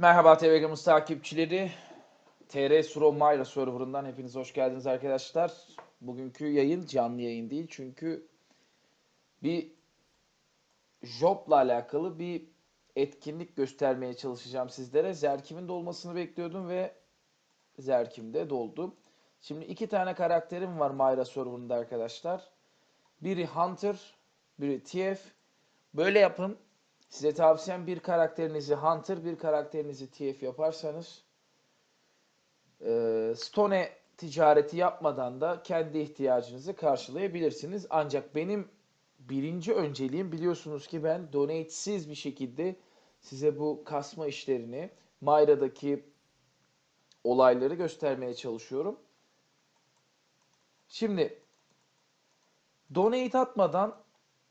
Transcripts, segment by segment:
Merhaba Gamers takipçileri. TR Suro Mayra serverından hepiniz hoş geldiniz arkadaşlar. Bugünkü yayın canlı yayın değil çünkü bir jobla alakalı bir etkinlik göstermeye çalışacağım sizlere. Zerkim'in dolmasını bekliyordum ve Zerkim de doldu. Şimdi iki tane karakterim var Mayra serverında arkadaşlar. Biri Hunter, biri TF. Böyle yapın. Size tavsiyem bir karakterinizi Hunter, bir karakterinizi TF yaparsanız e, Stone ticareti yapmadan da kendi ihtiyacınızı karşılayabilirsiniz. Ancak benim birinci önceliğim biliyorsunuz ki ben donate'siz bir şekilde size bu kasma işlerini, Mayra'daki olayları göstermeye çalışıyorum. Şimdi donate atmadan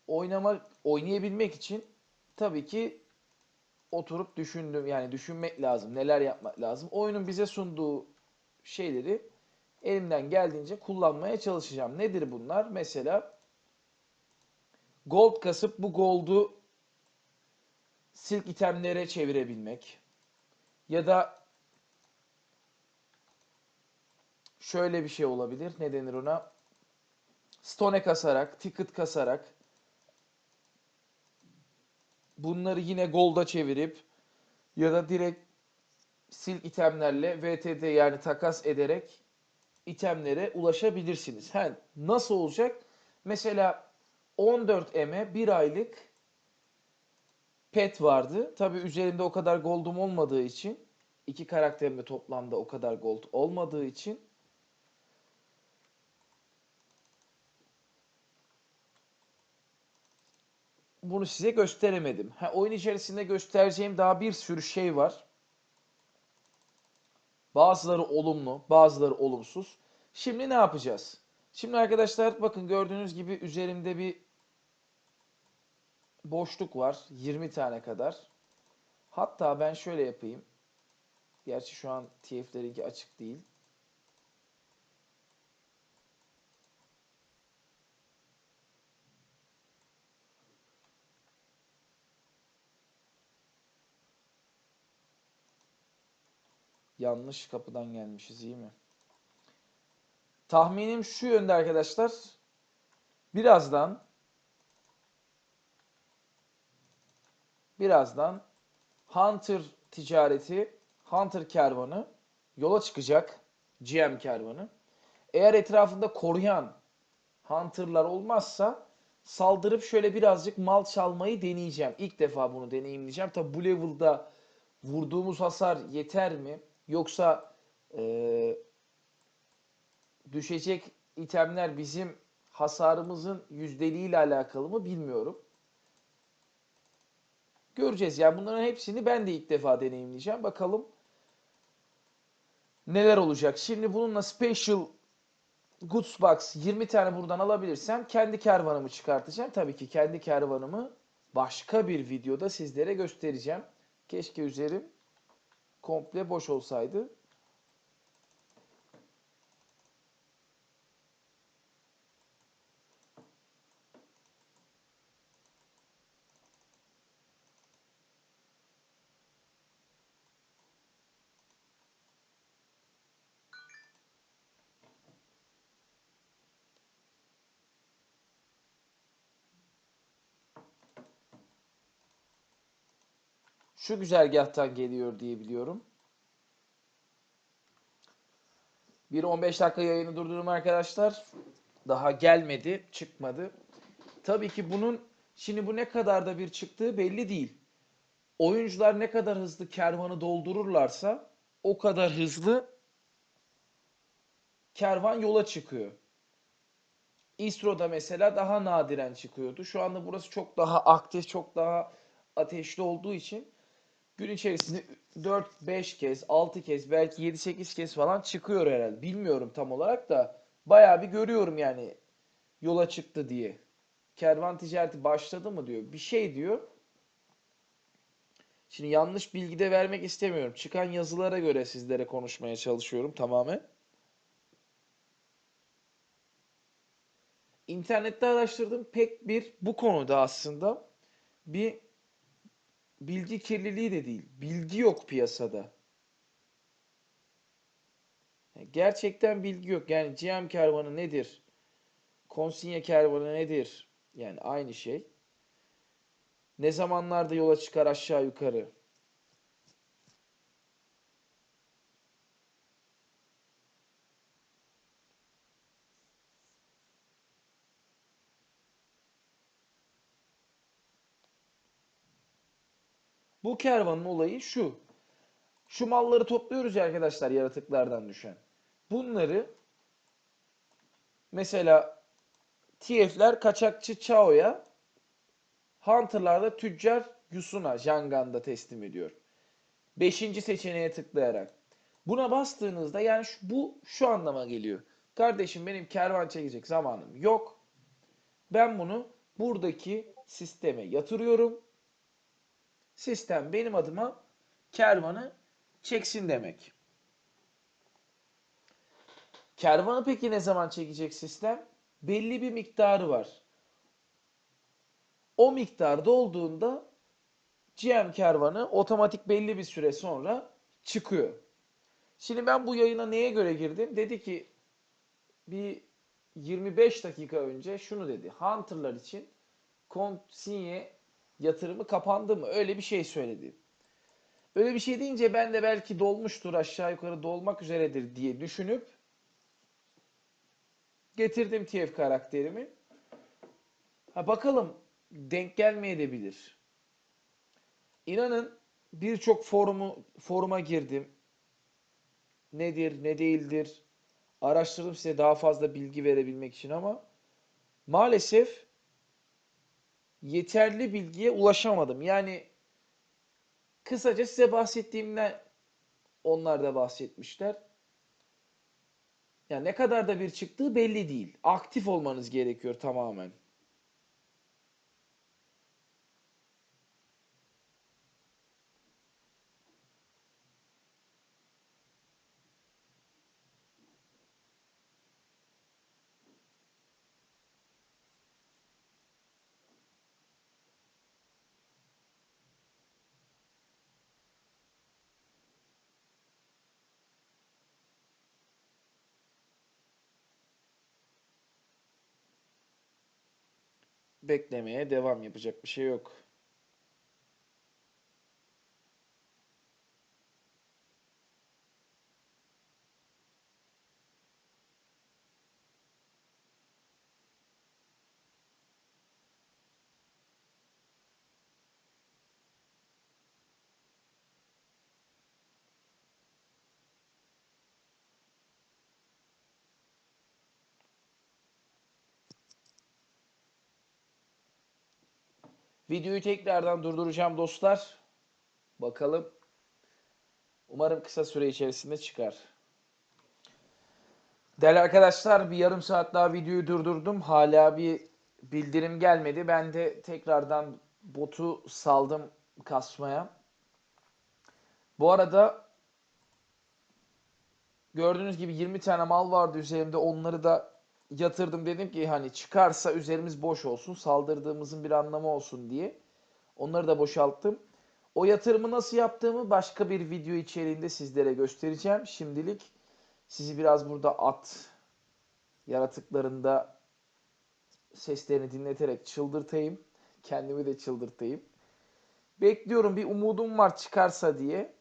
oynamak oynayabilmek için tabii ki oturup düşündüm yani düşünmek lazım. Neler yapmak lazım. Oyunun bize sunduğu şeyleri elimden geldiğince kullanmaya çalışacağım. Nedir bunlar? Mesela gold kasıp bu gold'u silk itemlere çevirebilmek ya da şöyle bir şey olabilir. Ne denir ona? Stone kasarak, ticket kasarak bunları yine gold'a çevirip ya da direkt sil itemlerle VTD yani takas ederek itemlere ulaşabilirsiniz. He, nasıl olacak? Mesela 14M'e bir aylık pet vardı. Tabi üzerinde o kadar gold'um olmadığı için iki karakterimde toplamda o kadar gold olmadığı için bunu size gösteremedim. Ha, oyun içerisinde göstereceğim daha bir sürü şey var. Bazıları olumlu, bazıları olumsuz. Şimdi ne yapacağız? Şimdi arkadaşlar bakın gördüğünüz gibi üzerimde bir boşluk var. 20 tane kadar. Hatta ben şöyle yapayım. Gerçi şu an TF'lerinki açık değil. Yanlış kapıdan gelmişiz iyi mi? Tahminim şu yönde arkadaşlar. Birazdan birazdan Hunter ticareti, Hunter kervanı yola çıkacak. GM kervanı. Eğer etrafında koruyan Hunter'lar olmazsa saldırıp şöyle birazcık mal çalmayı deneyeceğim. İlk defa bunu deneyimleyeceğim. Tabi bu level'da vurduğumuz hasar yeter mi? Yoksa e, düşecek itemler bizim hasarımızın yüzdeliğiyle alakalı mı bilmiyorum. Göreceğiz. Yani bunların hepsini ben de ilk defa deneyimleyeceğim. Bakalım neler olacak. Şimdi bununla Special Goods Box 20 tane buradan alabilirsem kendi kervanımı çıkartacağım. Tabii ki kendi kervanımı başka bir videoda sizlere göstereceğim. Keşke üzerim komple boş olsaydı. Şu güzergahtan geliyor diye biliyorum. Bir 15 dakika yayını durdurdum arkadaşlar. Daha gelmedi, çıkmadı. Tabii ki bunun şimdi bu ne kadar da bir çıktığı belli değil. Oyuncular ne kadar hızlı kervanı doldururlarsa o kadar hızlı kervan yola çıkıyor. İsro'da mesela daha nadiren çıkıyordu. Şu anda burası çok daha aktif, çok daha ateşli olduğu için gün içerisinde 4-5 kez, 6 kez, belki 7-8 kez falan çıkıyor herhalde. Bilmiyorum tam olarak da bayağı bir görüyorum yani yola çıktı diye. Kervan ticareti başladı mı diyor. Bir şey diyor. Şimdi yanlış bilgi de vermek istemiyorum. Çıkan yazılara göre sizlere konuşmaya çalışıyorum tamamen. İnternette araştırdım. Pek bir bu konuda aslında bir bilgi kirliliği de değil. Bilgi yok piyasada. Gerçekten bilgi yok. Yani GM kervanı nedir? Konsinye kervanı nedir? Yani aynı şey. Ne zamanlarda yola çıkar aşağı yukarı? Bu kervanın olayı şu. Şu malları topluyoruz ya arkadaşlar yaratıklardan düşen. Bunları mesela TF'ler kaçakçı Chao'ya Hunter'lar da tüccar Yusun'a Jangan'da teslim ediyor. Beşinci seçeneğe tıklayarak. Buna bastığınızda yani şu, bu şu anlama geliyor. Kardeşim benim kervan çekecek zamanım yok. Ben bunu buradaki sisteme yatırıyorum. Sistem benim adıma kervanı çeksin demek. Kervanı peki ne zaman çekecek sistem? Belli bir miktarı var. O miktar dolduğunda GM kervanı otomatik belli bir süre sonra çıkıyor. Şimdi ben bu yayına neye göre girdim? Dedi ki bir 25 dakika önce şunu dedi. Hunter'lar için konsinye yatırımı kapandı mı? Öyle bir şey söyledi. Öyle bir şey deyince ben de belki dolmuştur aşağı yukarı dolmak üzeredir diye düşünüp getirdim TF karakterimi. Ha bakalım denk gelmeyebilir. İnanın birçok forumu foruma girdim. Nedir, ne değildir araştırdım size daha fazla bilgi verebilmek için ama maalesef yeterli bilgiye ulaşamadım. Yani kısaca size bahsettiğimden onlar da bahsetmişler. Yani ne kadar da bir çıktığı belli değil. Aktif olmanız gerekiyor tamamen. Beklemeye devam yapacak bir şey yok. Videoyu tekrardan durduracağım dostlar. Bakalım. Umarım kısa süre içerisinde çıkar. Değerli arkadaşlar bir yarım saat daha videoyu durdurdum. Hala bir bildirim gelmedi. Ben de tekrardan botu saldım kasmaya. Bu arada gördüğünüz gibi 20 tane mal vardı üzerimde. Onları da yatırdım. Dedim ki hani çıkarsa üzerimiz boş olsun. Saldırdığımızın bir anlamı olsun diye. Onları da boşalttım. O yatırımı nasıl yaptığımı başka bir video içeriğinde sizlere göstereceğim. Şimdilik sizi biraz burada at yaratıklarında seslerini dinleterek çıldırtayım. Kendimi de çıldırtayım. Bekliyorum bir umudum var çıkarsa diye.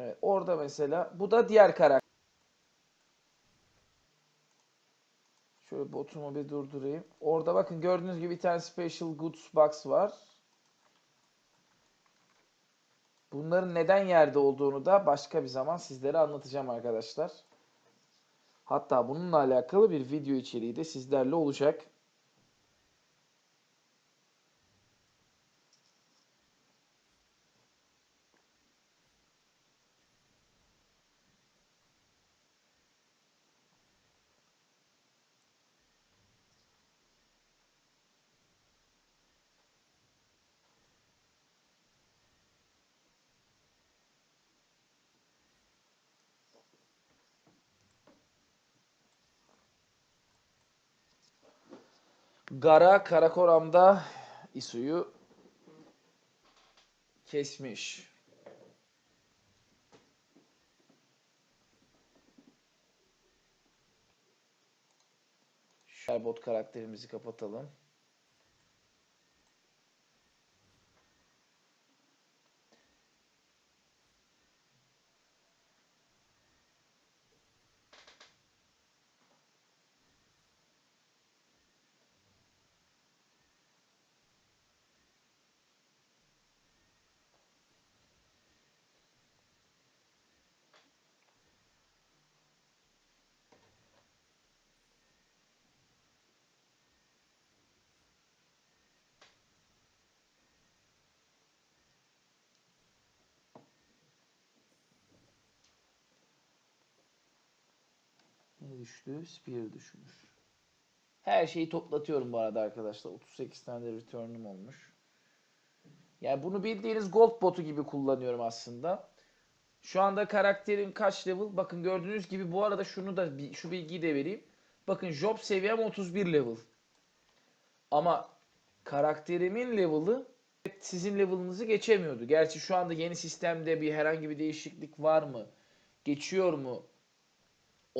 Evet, orada mesela bu da diğer karakter. Şöyle botumu bir durdurayım. Orada bakın gördüğünüz gibi bir tane Special Goods Box var. Bunların neden yerde olduğunu da başka bir zaman sizlere anlatacağım arkadaşlar. Hatta bununla alakalı bir video içeriği de sizlerle olacak. Gara Karakoram'da Isu'yu kesmiş. Sherbot karakterimizi kapatalım. Düştü? Spear düşmüş. Her şeyi toplatıyorum bu arada arkadaşlar. 38 tane de return'um olmuş. Yani bunu bildiğiniz gold botu gibi kullanıyorum aslında. Şu anda karakterim kaç level? Bakın gördüğünüz gibi bu arada şunu da şu bilgiyi de vereyim. Bakın job seviyem 31 level. Ama karakterimin level'ı sizin level'ınızı geçemiyordu. Gerçi şu anda yeni sistemde bir herhangi bir değişiklik var mı? Geçiyor mu?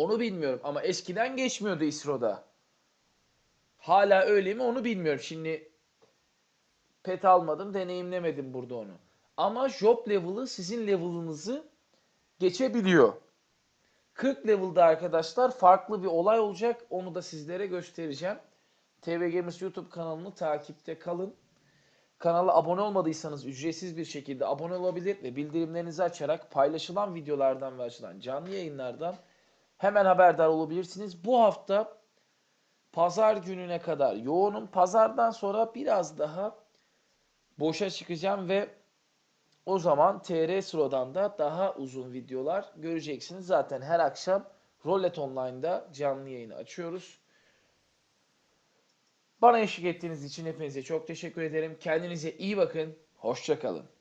Onu bilmiyorum ama eskiden geçmiyordu İsro'da. Hala öyle mi onu bilmiyorum. Şimdi pet almadım, deneyimlemedim burada onu. Ama job level'ı sizin level'ınızı geçebiliyor. 40 level'da arkadaşlar farklı bir olay olacak. Onu da sizlere göstereceğim. TV Gamers YouTube kanalını takipte kalın. Kanala abone olmadıysanız ücretsiz bir şekilde abone olabilir ve bildirimlerinizi açarak paylaşılan videolardan ve açılan canlı yayınlardan hemen haberdar olabilirsiniz. Bu hafta pazar gününe kadar yoğunum. Pazardan sonra biraz daha boşa çıkacağım ve o zaman TR Sro'dan da daha uzun videolar göreceksiniz. Zaten her akşam Rollet Online'da canlı yayını açıyoruz. Bana eşlik ettiğiniz için hepinize çok teşekkür ederim. Kendinize iyi bakın. Hoşçakalın.